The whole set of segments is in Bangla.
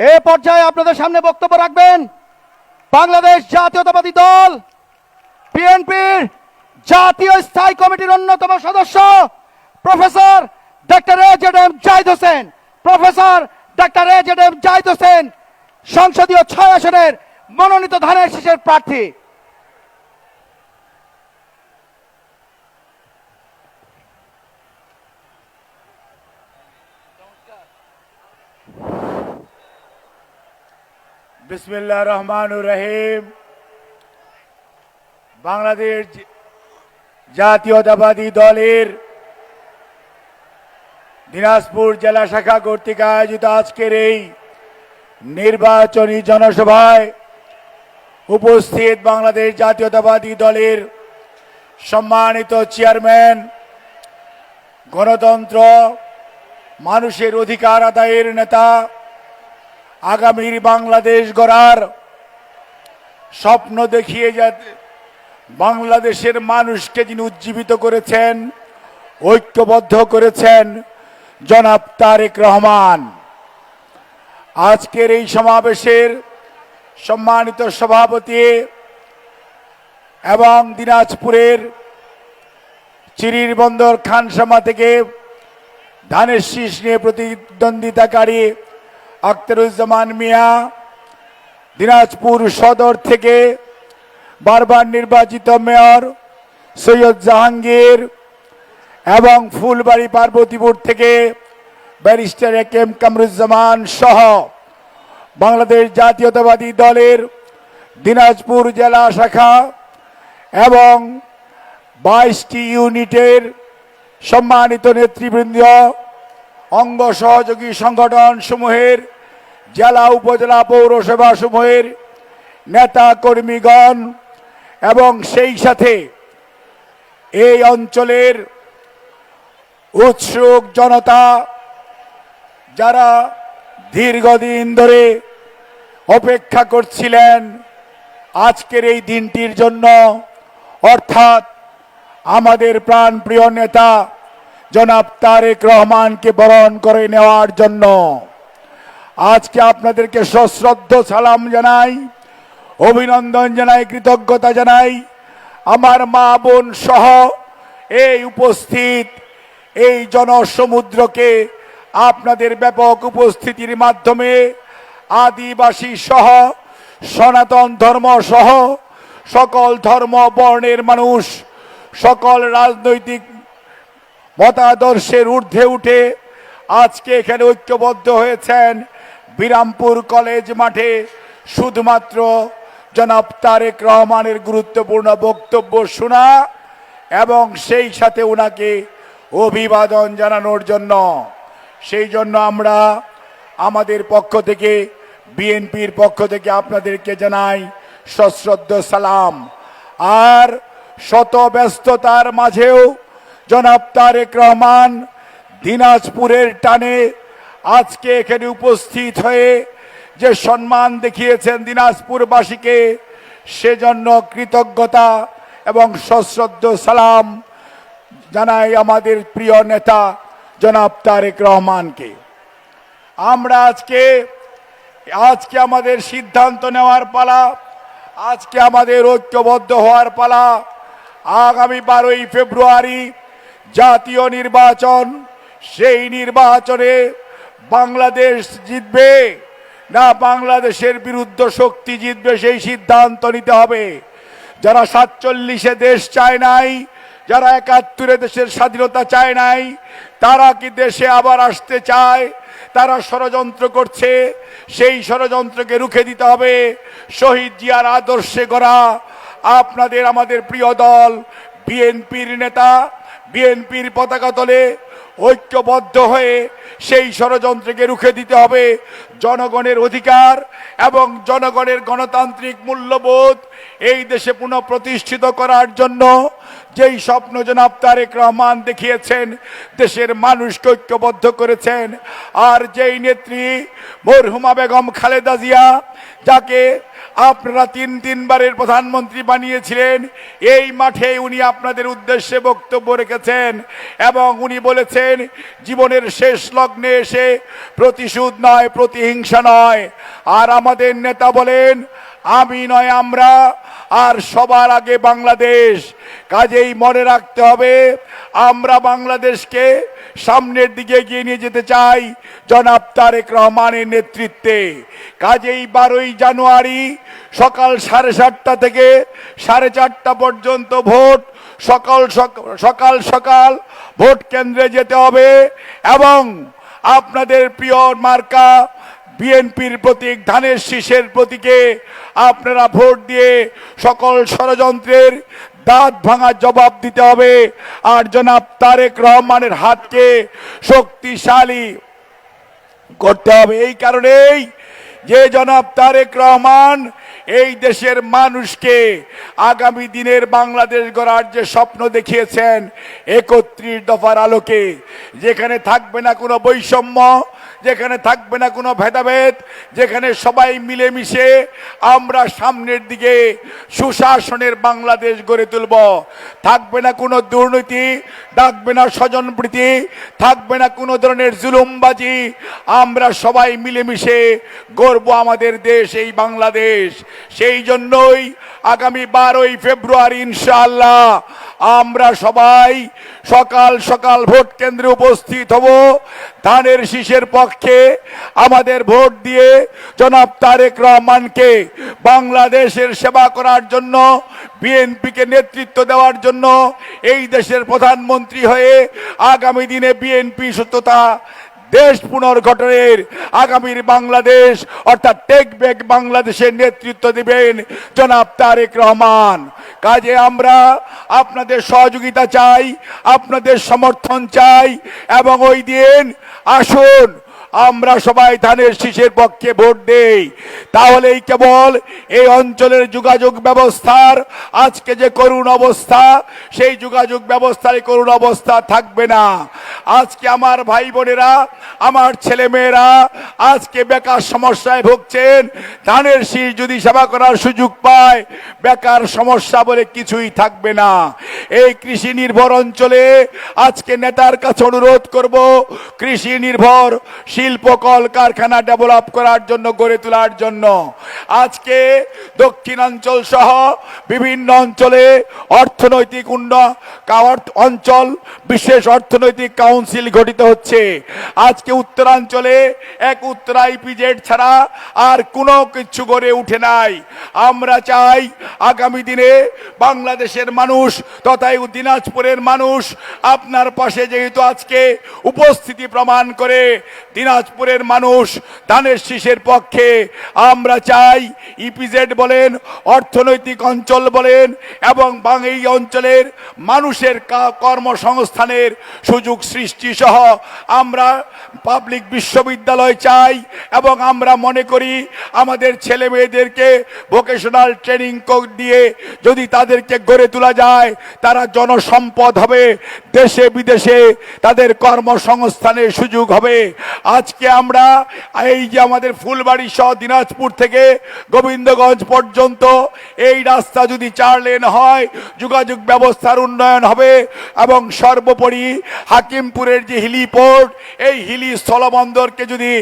এ পর্যায়ে আপনাদের সামনে বক্তব্য রাখবেন বাংলাদেশ জাতীয়তাবাদী দল, বিএনপির জাতীয় স্থায়ী কমিটির অন্যতম সদস্য, professor doctor AZ Z M Zahid Hossain. Professor doctor AZ Z M Zahid Hossain, সংসদীয় ছয় আসনের মনোনীত ধানের শেষের প্রার্থী। বিসমিল্লাহ রহমানুর রহিম। বাংলাদেশ জাতীয়তাবাদী দলের দিনাজপুর জেলা শাখা কর্তৃক আয়োজিত আজকের এই নির্বাচনী জনসভায় উপস্থিত বাংলাদেশ জাতীয়তাবাদী দলের সম্মানিত চেয়ারম্যান, গণতন্ত্র, মানুষের অধিকার আদায়ের নেতা আগামীর বাংলাদেশ গড়ার স্বপ্ন দেখিয়ে যাতে বাংলাদেশের মানুষকে যিনি উজ্জীবিত করেছেন, ঐক্যবদ্ধ করেছেন, জনাব তারেক রহমান। আজকের এই সমাবেশের সম্মানিত সভাপতি এবং দিনাজপুরের চিরির বন্দর খানসামা থেকে ধানের শীষ নিয়ে প্রতিদ্বন্দ্বিতাকারী আখতারুজ্জামান মিয়া, দিনাজপুর সদর থেকে বারবার নির্বাচিত মেয়র সৈয়দ জাহাঙ্গীর এবং ফুলবাড়ি পার্বতীপুর থেকে ব্যারিস্টার এ কেম কামরুজ্জামান সহ বাংলাদেশ জাতীয়তাবাদী দলের দিনাজপুর জেলা শাখা এবং বাইশটি ইউনিটের সম্মানিত নেতৃবৃন্দ অঙ্গ সহযোগী সংগঠন সমূহের, জেলা উপজেলা পৌরসভা সমূহের নেতা কর্মীগণ এবং সেই সাথে এই অঞ্চলের উৎসুক জনতা যারা দীর্ঘদিন ধরে অপেক্ষা করছিলেন আজকের এই দিনটির জন্য, অর্থাৎ আমাদের প্রাণপ্রিয় নেতা জনাব তারেক রহমানকে বরণ করে নেওয়ার জন্য। আজকে আপনাদেরকে সশ্রদ্ধ সালাম জানাই, অভিনন্দন জানাই, কৃতজ্ঞতা জানাই। আমার মা বোন সহ এই উপস্থিত এই জনসমুদ্রকে আপনাদের ব্যাপক উপস্থিতির মাধ্যমে আদিবাসী সহ, সনাতন ধর্ম সহ, সকল ধর্ম বর্ণের মানুষ, সকল রাজনৈতিক মতাদর্শের ঊর্ধ্বে উঠে আজকে এখানে ঐক্যবদ্ধ হয়েছেন বিরামপুর কলেজ মাঠে শুধুমাত্র জনাব তারেক রহমানের গুরুত্বপূর্ণ বক্তব্য শোনা এবং সেই সাথে ওনাকে অভিবাদন জানানোর জন্য। সেই জন্য আমরা আমাদের পক্ষ থেকে, বিএনপির পক্ষ থেকে আপনাদেরকে জানাই সশ্রদ্ধ সালাম। আর শত ব্যস্ততার মাঝেও জনাব তারেক রহমান, দিনাজপুরের টানে আজকে এখানে উপস্থিত হয়ে যে সম্মান দেখিয়েছেন দিনাজপুরবাসীকে, সেজন্য কৃতজ্ঞতা এবং সশ্রদ্ধ সালাম জানাই আমাদের প্রিয় নেতা জনাব তারেক রহমানকে। আমরা আজকে আজকে আমাদের সিদ্ধান্ত নেওয়ার পালা, আজকে আমাদের ঐক্যবদ্ধ হওয়ার পালা, আগামী বারোই ফেব্রুয়ারি জাতীয় নির্বাচন, সেই নির্বাচনে বাংলাদেশ জিতবে। না, বাংলাদেশের বিরুদ্ধ শক্তি জিতবে, সেই সিদ্ধান্ত নিতে হবে। যারা সাতচল্লিশে দেশ চায় নাই, যারা একাত্তরে দেশের স্বাধীনতা চায় নাই, তারা কি দেশে আবার আসতে চায়? তারা ষড়যন্ত্র করছে, সেই ষড়যন্ত্রকে রুখে দিতে হবে। শহীদ জিয়ার আদর্শে গড়া আপনাদের, আমাদের প্রিয় দল, বিএনপির নেতা বিএনপির পতাকা তলে ঐক্যবদ্ধ হয়ে সেই ষড়যন্ত্রকে রুখে দিতে হবে। জনগণের অধিকার এবং জনগণের গণতান্ত্রিক মূল্যবোধ এই দেশে পুনঃপ্রতিষ্ঠিত করার জন্য যেই স্বপ্ন জনাব তারেক রহমান দেখিয়েছেন, দেশের মানুষকে ঐক্যবদ্ধ করেছেন, আর যেই নেত্রী মরহুমা বেগম খালেদা জিয়া, যাকে আপনারা তিন তিনবারের প্রধানমন্ত্রী বানিয়েছিলেন, এই মাঠে উনি আপনাদের উদ্দেশ্যে বক্তব্য রেখেছেন এবং উনি বলেছেন, জীবনের শেষ লগ্নে এসে প্রতিশোধ নয়, প্রতিহিংসা নয়। আর আমাদের নেতা বলেন, আমি নয় আমরা আর সবার আগে বাংলাদেশ। কাজেই মনে রাখতে হবে, আমরা বাংলাদেশকে সামনের দিকে এগিয়ে নিয়ে যেতে চাই জনাব তারেক রহমানের নেতৃত্বে। কাজেই বারোই জানুয়ারি সকাল সাড়ে সাতটা থেকে সাড়ে চারটা পর্যন্ত ভোট, সকাল সক- সকাল সকাল ভোট কেন্দ্রে যেতে হবে এবং আপনাদের প্রিয় মার্কা বিএনপির প্রতীক, ধানের শীষের প্রতীকে আপনারা ভোট দিয়ে সকল ষড়যন্ত্রের দাঁত ভাঙা জবাব দিতে হবে। আর জনাব তারেক রহমানের হাতকে শক্তিশালী করতে হবে। এই কারণেই যে জনাব তারেক রহমান এই দেশের মানুষকে আগামী দিনের বাংলাদেশ গড়ার যে স্বপ্ন দেখিয়েছেন, একত্রিশ দফার আলোকে, যেখানে থাকবে না কোনো বৈষম্য যেখানে থাকবে না কোনো ভেদাভেদ, যেখানে সবাই মিলেমিশে আমরা সামনের দিকে সুশাসনের বাংলাদেশ গড়ে তুলব। থাকবে না কোনো দুর্নীতি, থাকবে না স্বজনপ্রীতি থাকবে না কোনো ধরনের জুলুমবাজি। আমরা সবাই মিলেমিশে গর্ব আমাদের দেশ, এই বাংলাদেশ। সেই জন্যই আগামী বারোই ফেব্রুয়ারি ইনশাআল্লাহ আমরা সবাই সকাল সকাল ভোট কেন্দ্রে উপস্থিত হব। ধানের শীষের পক্ষে আমাদের ভোট দিয়ে জনাব তারেক রহমানকে বাংলাদেশের সেবা করার জন্য, বিএনপিকে নেতৃত্ব দেওয়ার জন্য এই দেশের প্রধানমন্ত্রী হয়ে আগামী দিনে বিএনপি সত্যতা দেশ পুনর্গঠনের আগামীর বাংলাদেশ, অর্থাৎ টেক ব্যাক বাংলাদেশের নেতৃত্ব দিবেন জনাব তারেক রহমান। কাজে আমরা আপনাদের সহযোগিতা চাই আপনাদের সমর্থন চাই এবং ওই দিন আসুন আমরা সবাই ধানের শীষের পক্ষে ভোট দেই। তাহলেই কেবল এই অঞ্চলের যোগাযোগ ব্যবস্থার আজকে যে করুণ অবস্থা, সেই যোগাযোগ ব্যবস্থার করুণ অবস্থা থাকবে না। আজকে আমার ভাই বোনেরা, আমার ছেলে মেয়েরা আজকে বেকার সমস্যায় ভুগছেন। ধানের শীষ যদি সেবা করার সুযোগ পায়, বেকার সমস্যা বলে কিছুই থাকবে না। এই কৃষি নির্ভর অঞ্চলে আজকে নেতার কাছে অনুরোধ করব, কৃষি নির্ভর শিল্প কল কারখানা ডেভেলপ করার জন্য, গড়ে তোলার জন্য। আজকে দক্ষিণাঞ্চল সহ বিভিন্ন অঞ্চলে অর্থনৈতিক উন্ন কাওয়ার- অঞ্চল, বিশেষ অর্থনৈতিক কাউন্সিল গঠিত হচ্ছে। আজকে উত্তরাঞ্চলে এক উত্তরা ইপিজেড ছাড়া আর কোনো কিছু গড়ে উঠে নাই। আমরা চাই আগামী দিনে বাংলাদেশের মানুষ তথা দিনাজপুরের মানুষ আপনার পাশে যেহেতু আজকে উপস্থিতি প্রমাণ করে দিনাজপুরের মানুষ ধানের শীষের পক্ষে। আমরা চাই ইপিজেড বলেন, অর্থনৈতিক অঞ্চল বলেন, এবং বাং এই অঞ্চলের মানুষের কর্মসংস্থানের সুযোগ সৃষ্টি সহ আমরা পাবলিক বিশ্ববিদ্যালয় চাই, এবং আমরা মনে করি আমাদের ছেলে মেয়েদেরকে ভোকেশনাল ট্রেনিং দিয়ে যদি তাদেরকে গড়ে তোলা যায়, তারা জনসম্পদ হবে, দেশে বিদেশে তাদের কর্মসংস্থানের সুযোগ হবে। আজকে আমরা এই যে আমাদের ফুলবাড়ি সহ দিনাজপুর থেকে গোবিন্দগঞ্জ পর্যন্ত এই রাস্তা যদি চার লেন হয়, যোগাযোগ ব্যবস্থার উন্নয়ন হবে এবং সর্বোপরি হাকিমপুরের যে হিলিপোর্ট এই হিলি স্থলবন্দরকে যদি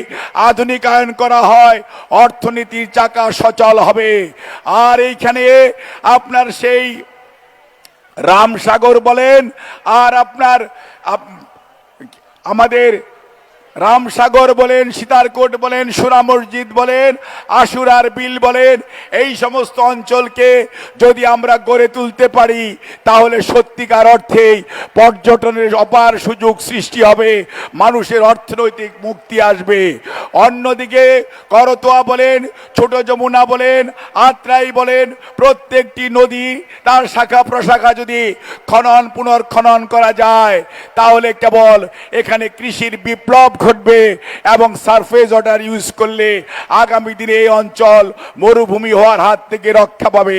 আধুনিকায়ন করা হয়, অর্থনীতির চাকা সচল হবে। আর এইখানে আপনার সেই রামসাগর বলেন, আর আপনার আমাদের রামসাগর বলেন, সীতারকোট বলেন, সুরা মসজিদ বলেন, আশুরার বিল বলেন, এই সমস্ত অঞ্চলকে যদি আমরা গড়ে তুলতে পারি, তাহলে সত্যিকার অর্থেই পর্যটনের অপার সুযোগ সৃষ্টি হবে, মানুষের অর্থনৈতিক মুক্তি আসবে। অন্যদিকে করতোয়া বলেন, ছোট যমুনা বলেন, আত্রাই বলেন, প্রত্যেকটি নদী তার শাখা প্রশাখা যদি খনন পুনর্খনন করা যায়, তাহলে কেবল এখানে কৃষির বিপ্লব ঘটবে এবং সারফেস ওয়াটার ইউজ করলে আগামী দিনে এই অঞ্চল মরুভূমি হওয়ার হাত থেকে রক্ষা পাবে।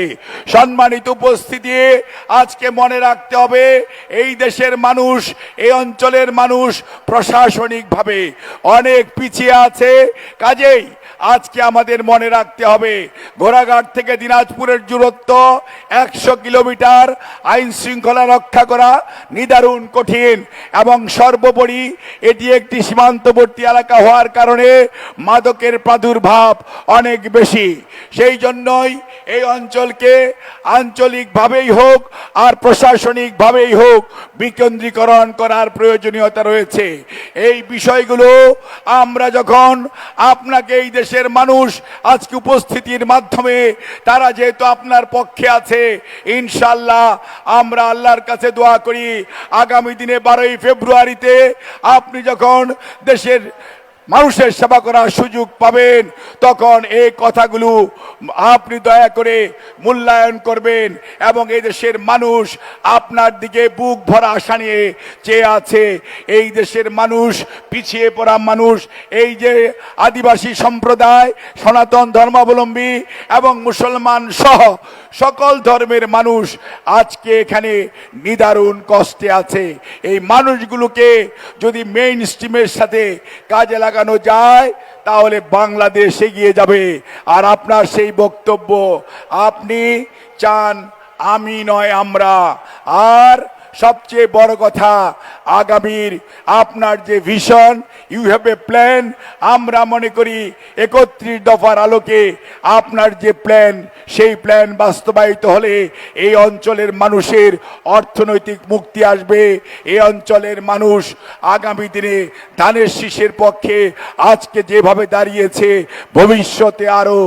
সম্মানিত উপস্থিতি, আজকে মনে রাখতে হবে, এই দেশের মানুষ, এই অঞ্চলের মানুষ প্রশাসনিকভাবে অনেক পিছিয়ে আছে। কাজেই আজকে আমাদের মনে রাখতে হবে, ঘোড়াঘাট থেকে দিনাজপুরের দূরত্ব একশো কিলোমিটার, আইন শৃঙ্খলা রক্ষা করা নিদারুণ কঠিন এবং সর্বোপরি এটি একটি সীমান্তবর্তী এলাকা হওয়ার কারণে মাদকের প্রাদুর্ভাব অনেক বেশি। সেই জন্যই এই অঞ্চলকে আঞ্চলিকভাবেই হোক আর প্রশাসনিকভাবেই হোক বিকেন্দ্রীকরণ করার প্রয়োজনীয়তা রয়েছে। এই বিষয়গুলো আমরা যখন আপনাকে এই দেশের মানুষ আজকে উপস্থিতির মাধ্যমে, তারা যেহেতু আপনার পক্ষে আছে ইনশাল্লাহ আমরা আল্লাহর কাছে দোয়া করি। আগামী দিনে বারোই ফেব্রুয়ারিতে আপনি যখন দেশের মানুষের সেবা করার সুযোগ পাবেন, তখন এই কথাগুলো আপনি দয়া করে মূল্যায়ন করবেন এবং এই দেশের মানুষ আপনার দিকে বুক ভরা আশা নিয়ে চেয়ে আছে। এই দেশের মানুষ, পিছিয়ে পড়া মানুষ, এই যে আদিবাসী সম্প্রদায়, সনাতন ধর্মাবলম্বী এবং মুসলমান সহ সকল ধর্মের মানুষ আজকে এখানে নিদারুণ কষ্টে আছে। এই মানুষগুলোকে যদি মেইন স্ট্রিমের সাথে কাজে লাগানো যায়, তাহলে বাংলাদেশ এগিয়ে যাবে। আর আপনার সেই বক্তব্য, আপনি চান আমি নয় আমরা। আর সবচেয়ে বড় কথা, আগামীর আপনার যে vision you have a plan আমরা মনে করি একত্রিশ দফার আলোকে আপনার যে প্ল্যান সেই প্ল্যান বাস্তবায়িত হলে এই অঞ্চলের মানুষের অর্থনৈতিক মুক্তি আসবে। এই অঞ্চলের মানুষ আগামী দিনে ধানের শীষের পক্ষে আজকে যেভাবে দাঁড়িয়েছে, ভবিষ্যতে আরও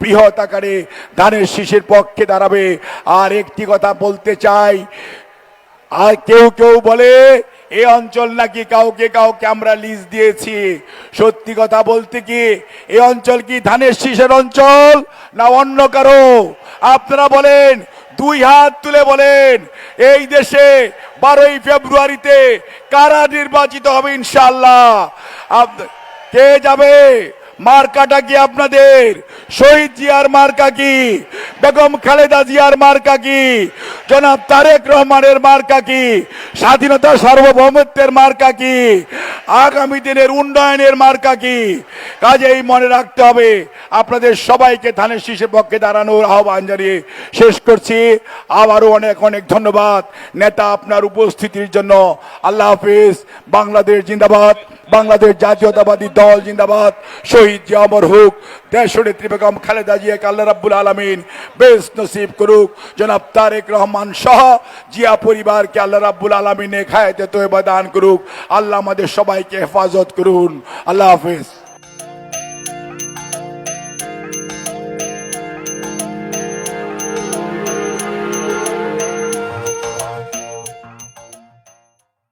বৃহৎ আকারে ধানের শীষের পক্ষে দাঁড়াবে। আর একটি কথা বলতে চাই আর কেউ কেউ বলে এই অঞ্চল নাকি কাউকে কাউকে আমরা লিজ দিয়েছি? সত্যি কথা বলতে কি এই অঞ্চল কি ধানের শীষের অঞ্চল না অন্য কারও? আপনারা বলেন, দুই হাত তুলে বলেন, এই দেশে বারোই ফেব্রুয়ারিতে কারা নির্বাচিত হবে ইনশাল্লাহ কে যাবে? মার্কাটা কি আপনাদের? শহীদ জিয়ার মার্কা কি? বেগম খালেদা জিয়ার মার্কা কি? জনাব তারেক রহমানের মার্কা কি? স্বাধীনতা সার্বভৌমত্বের মার্কা কি? আগামী দিনের উন্নয়নের মার্কা কি? কাজেই মনে রাখতে হবে, আপনাদের সবাইকে ধানের শীষের পক্ষে দাঁড়ানোর আহ্বান জানিয়ে শেষ করছি। আবারও অনেক অনেক ধন্যবাদ। নেতা আপনার উপস্থিতির জন্য। আল্লাহ হাফিজ। বাংলাদেশ জিন্দাবাদ। বাংলাদেশ জাতীয়তাবাদী দল জিন্দাবাদ। শহীদ জিয়া অমর হোক, দেশ নেত্রী বেগম খালেদা জিয়াকে আল্লাহ রাব্বুল আলমিন বেশ নসিব করুক। জনাব তারেক রহমান সহ জিয়া পরিবারকে আল্লাহ রাব্বুল আলমিনে খায়তে তৈবা দান করুক। আল্লাহ আমাদের সবাইকে হেফাজত করুন। আল্লাহ হাফিজ।